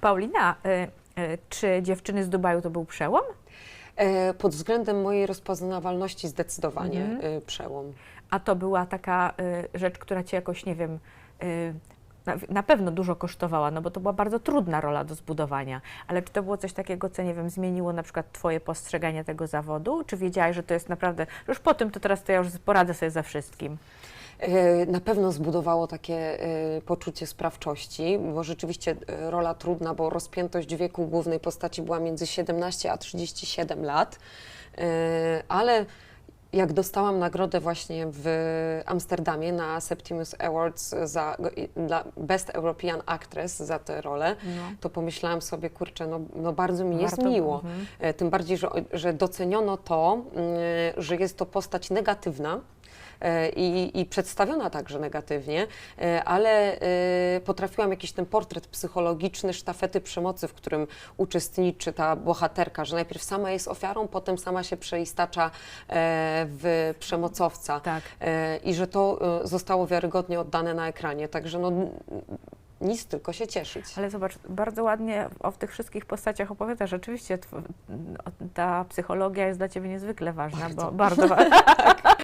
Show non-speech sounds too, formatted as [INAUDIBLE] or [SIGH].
Paulina, y, y, czy dziewczyny z Dubaju to był przełom? E, Pod względem mojej rozpoznawalności zdecydowanie Mhm. e, przełom. A to była taka rzecz, która cię jakoś, nie wiem, na, pewno dużo kosztowała, no bo to była bardzo trudna rola do zbudowania. Ale czy to było coś takiego, co, nie wiem, zmieniło na przykład twoje postrzeganie tego zawodu? Czy wiedziałaś, że to jest naprawdę, już po tym to teraz to ja już poradzę sobie ze wszystkim? E, Na pewno zbudowało takie e, poczucie sprawczości, bo rzeczywiście e, rola trudna, bo rozpiętość wieku głównej postaci była między 17 a 37 lat, ale jak dostałam nagrodę właśnie w Amsterdamie na Septimus Awards za, dla Best European Actress za tę rolę, to pomyślałam sobie, kurczę, no, no bardzo mi jest Warto- miło. mhm. E, Tym bardziej, że, że doceniono to, mm, że jest to postać negatywna. e, I, I przedstawiona także negatywnie, e, ale potrafiłam jakiś ten portret psychologiczny sztafety przemocy, w którym uczestniczy ta bohaterka, że najpierw sama jest ofiarą, potem sama się przeistacza w przemocowca Tak. e, i że to e, zostało wiarygodnie oddane na ekranie. Także no, nic, tylko się cieszyć. Ale zobacz, bardzo ładnie o tych wszystkich postaciach opowiadasz. Rzeczywiście ta psychologia jest dla ciebie niezwykle ważna, bo bardzo ważna. [LAUGHS] [LAUGHS]